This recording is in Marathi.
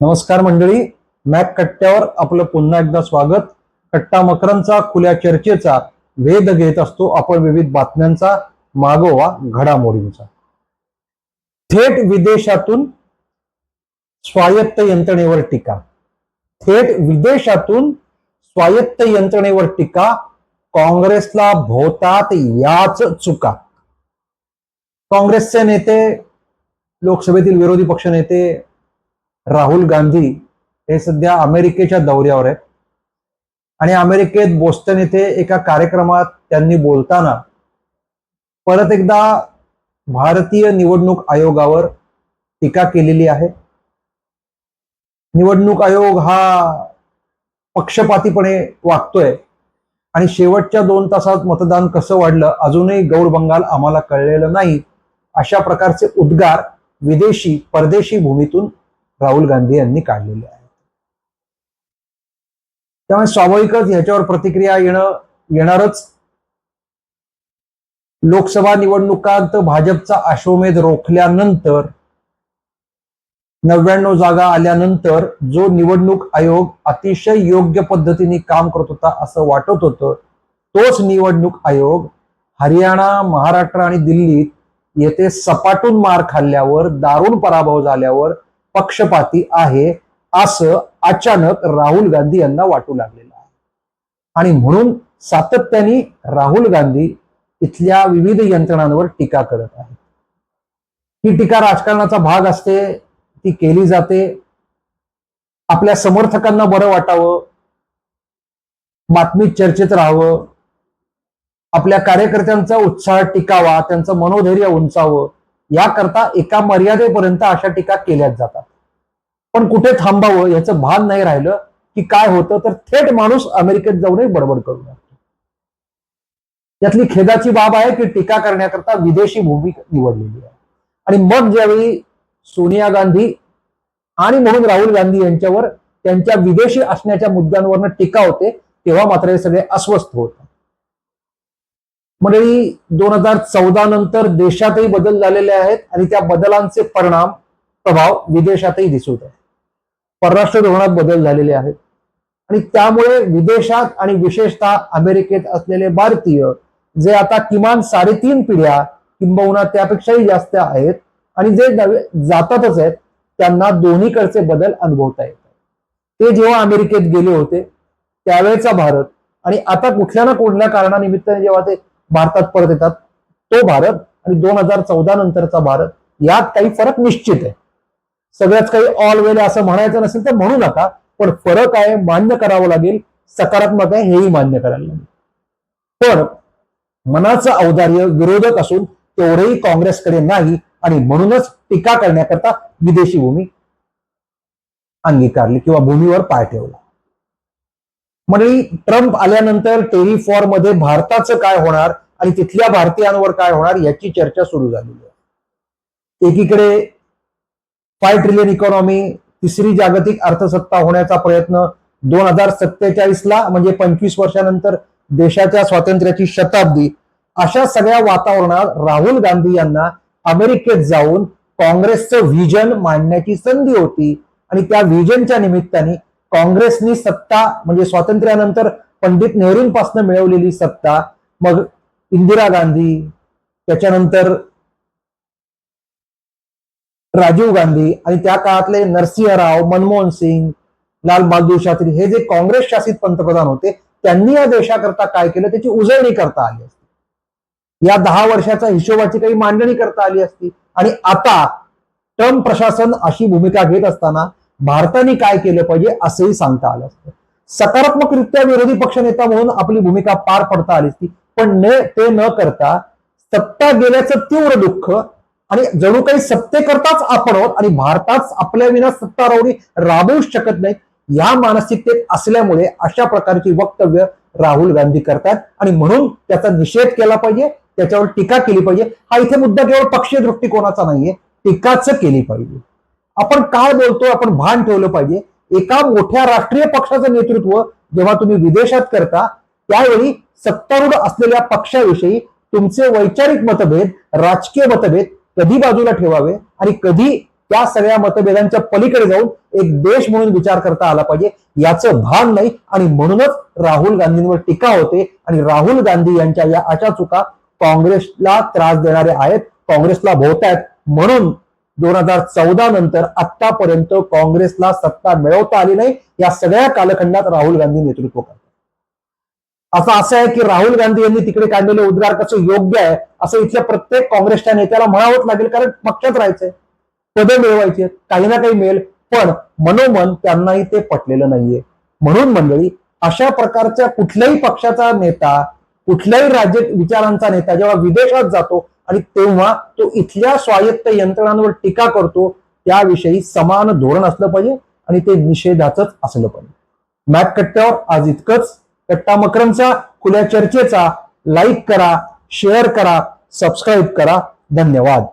नमस्कार मंडळी मॅक कट्ट्यावर आपलं पुन्हा एकदा स्वागत. कट्टा मकरांचा खुल्या चर्चेचा वेध घेत असतो आपण विविध बातम्यांचा मागोवा घडामोडींचा. थेट विदेशातून स्वायत्त यंत्रणेवर टीका. थेट विदेशातून स्वायत्त यंत्रणेवर टीका काँग्रेसला भोवतात याच चुका. काँग्रेसचे नेते लोकसभेतील विरोधी पक्ष नेते राहुल गांधी हे सध्या अमेरिकेच्या दौऱ्यावर आहेत. आणि अमेरिकेत बोस्टन येथे एका कार्यक्रमात त्यांनी बोलताना परत एकदा भारतीय निवडणूक आयोगावर टीका केलेली आहे. निवडणूक आयोग हा पक्षपातीपणे वागतोय. आणि शेवटच्या दोन तासात मतदान कसं वाढलं अजूनही गौड बंगाल आम्हाला कळलेलं नाही. अशा प्रकारचे उद्गार विदेशी परदेशी भूमीतून राहुल गांधी यांनी काढलेले आहेत. त्यामुळे स्वाभाविकच ह्याच्यावर प्रतिक्रिया येणं येणारच. लोकसभा निवडणुकांत भाजपचा अश्वमेध रोखल्यानंतर नव्याण्णव जागा आल्यानंतर जो निवडणूक आयोग अतिशय योग्य पद्धतीने काम करत होता असं वाटत होतं तोच निवडणूक आयोग हरियाणा महाराष्ट्र आणि दिल्लीत येथे सपाटून मार खाल्ल्यावर दारुण पराभव झाल्यावर पक्षपाती आहे असं अचानक राहुल गांधी यांना वाटू लागलेलं आहे. आणि म्हणून सातत्याने राहुल गांधी इथल्या विविध यंत्रणांवर टीका करत आहेत. ही टीका राजकारणाचा भाग असते ती केली जाते. आपल्या समर्थकांना बरं वाटावं बातमीत चर्चेत राहावं आपल्या कार्यकर्त्यांचा उत्साह टिकावा त्यांचं मनोधैर्य उंचावं याकरता एका मर्यादेपर्यंत अशा टीका केल्याच जातात. पण कुठे थांबावं याचं भान नाही राहिलं की काय होतं तर थेट माणूस अमेरिकेत जाऊनही बडबड करू लागतो. यातली खेदाची बाब आहे की टीका करण्याकरता विदेशी भूमी निवडलेली आहे. आणि मग ज्यावेळी सोनिया गांधी आणि म्हणून राहुल गांधी यांच्यावर त्यांच्या विदेशी असण्याच्या मुद्द्यांवरनं टीका होते तेव्हा मात्र हे सगळे अस्वस्थ होतात. मंडळी दोन हजार चौदा नंतर देशातही बदल झालेले आहेत आणि त्या बदलांचे परिणाम प्रभाव विदेशातही दिसत आहे परराष्ट्र धोरणात बदल झालेले आहेत. आणि त्यामुळे विदेशात आणि विशेषतः अमेरिकेत असलेले भारतीय जे आता किमान साडेतीन पिढ्या किंबहुना त्यापेक्षाही जास्त आहेत आणि जे नवे जातातच आहेत त्यांना दोन्हीकडचे बदल अनुभवता येत ते जेव्हा अमेरिकेत गेले होते त्यावेळेचा भारत आणि आता कुठल्या ना कुठल्या कारणानिमित्ताने जेव्हा ते भारतात परत येतात. तो भारत आणि दोन हजार चौदा नंतरचा भारत यात काही फरक निश्चित आहे. सगळ्याच काही ऑल वेल असं म्हणायचं नसेल तर म्हणू नका पण फरक आहे मान्य करावं लागेल सकारात्मक आहे हेही मान्य करायला लागेल. पण मनाचं औदार्य विरोधक असून तेवढेही काँग्रेसकडे नाही आणि म्हणूनच टीका करण्याकरता विदेशी भूमी अंगीकारली किंवा भूमीवर पाय ठेवला. मंडळी ट्रम्प आल्यानंतर टेरिफॉरमध्ये भारताचं काय होणार आणि तिथल्या भारतीयांवर काय होणार याची चर्चा सुरू झालेली आहे. एकीकडे फाय ट्रिलियन इकॉनॉमी तिसरी जागतिक अर्थसत्ता होण्याचा प्रयत्न दोन हजार सत्तेचाळीसला म्हणजे पंचवीस वर्षानंतर देशाच्या स्वातंत्र्याची शताब्दी अशा सगळ्या वातावरणात राहुल गांधी यांना अमेरिकेत जाऊन काँग्रेसचं व्हिजन मांडण्याची संधी होती. आणि त्या व्हिजनच्या निमित्ताने काँग्रेसनी सत्ता म्हणजे स्वातंत्र्यानंतर पंडित नेहरूंपासून मिळवलेली सत्ता मग इंदिरा गांधी त्याच्यानंतर राजीव गांधी आणि त्या काळातले नरसिंह राव मनमोहन सिंग लाल बहादूर शास्त्री हे जे काँग्रेस शासित पंतप्रधान होते त्यांनी या देशाकरता काय केलं? त्याची उजळणी करता आली असती. या दहा वर्षाच्या हिशोबाची काही मांडणी करता आली असती. आणि आता ट्रम्प प्रशासन अशी भूमिका घेत असताना भारताने काय केलं पाहिजे असंही सांगता आलं असतं. सकारात्मकरित्या विरोधी पक्षनेता म्हणून आपली भूमिका पार पडता आली असती. पण न ते न करता सत्ता गेल्याचं तीव्र दुःख आणि जणू काही सत्तेकरताच आपण आहोत आणि भारतात आपल्या विना सत्ता सत्तारूढी राबवूच शकत नाही या मानसिकतेत असल्यामुळे अशा प्रकारची वक्तव्य राहुल गांधी करतात. आणि म्हणून त्याचा निषेध केला पाहिजे त्याच्यावर टीका केली पाहिजे. हा इथे मुद्दा केवळ पक्षीय दृष्टिकोनाचा नाहीये टीकाच केली पाहिजे. आपण काय बोलतो आपण भान ठेवलं पाहिजे. एका मोठ्या राष्ट्रीय पक्षाचं नेतृत्व जेव्हा तुम्ही विदेशात करता त्यावेळी सत्तारूढ असलेल्या पक्षाविषयी तुमचे वैचारिक मतभेद राजकीय मतभेद कधी बाजूला ठेवावे आणि कधी त्या सगळ्या मतभेदांच्या पलीकडे जाऊन एक देश म्हणून विचार करता आला पाहिजे याचं भान नाही. आणि म्हणूनच राहुल गांधींवर टीका होते आणि राहुल गांधी यांच्या या अशा चुका काँग्रेसला त्रास देणारे आहेत काँग्रेसला भोवतायत. म्हणून दोन हजार चौदा नंतर आतापर्यंत काँग्रेसला सत्ता मिळवता आली नाही या सगळ्या कालखंडात राहुल गांधी नेतृत्व करतात. असं असं आहे की राहुल गांधी यांनी तिकडे काढलेले उद्गार कसं योग्य आहे असं इथल्या प्रत्येक काँग्रेसच्या नेत्याला म्हणावंच लागेल कारण पक्षात राहायचंय पदं मिळवायची काही ना काही मिळेल पण मनोमन त्यांनाही ते पटलेलं नाहीये. म्हणून मंडळी अशा प्रकारच्या कुठल्याही पक्षाचा नेता कुठल्याही राज्य विचारांचा नेता जेव्हा विदेशात जातो आणि तेव्हा तो इथल्या स्वायत्त यंत्रणांवर टीका करतो त्याविषयी समान धोरण असलं पाहिजे आणि ते निषेधाचंच असलं पाहिजे. मॅट कट्ट्यावर आज इतकंच. कट्टा मकरमचा खुल्या चर्चेचा लाईक करा शेअर करा सबस्क्राईब करा. धन्यवाद.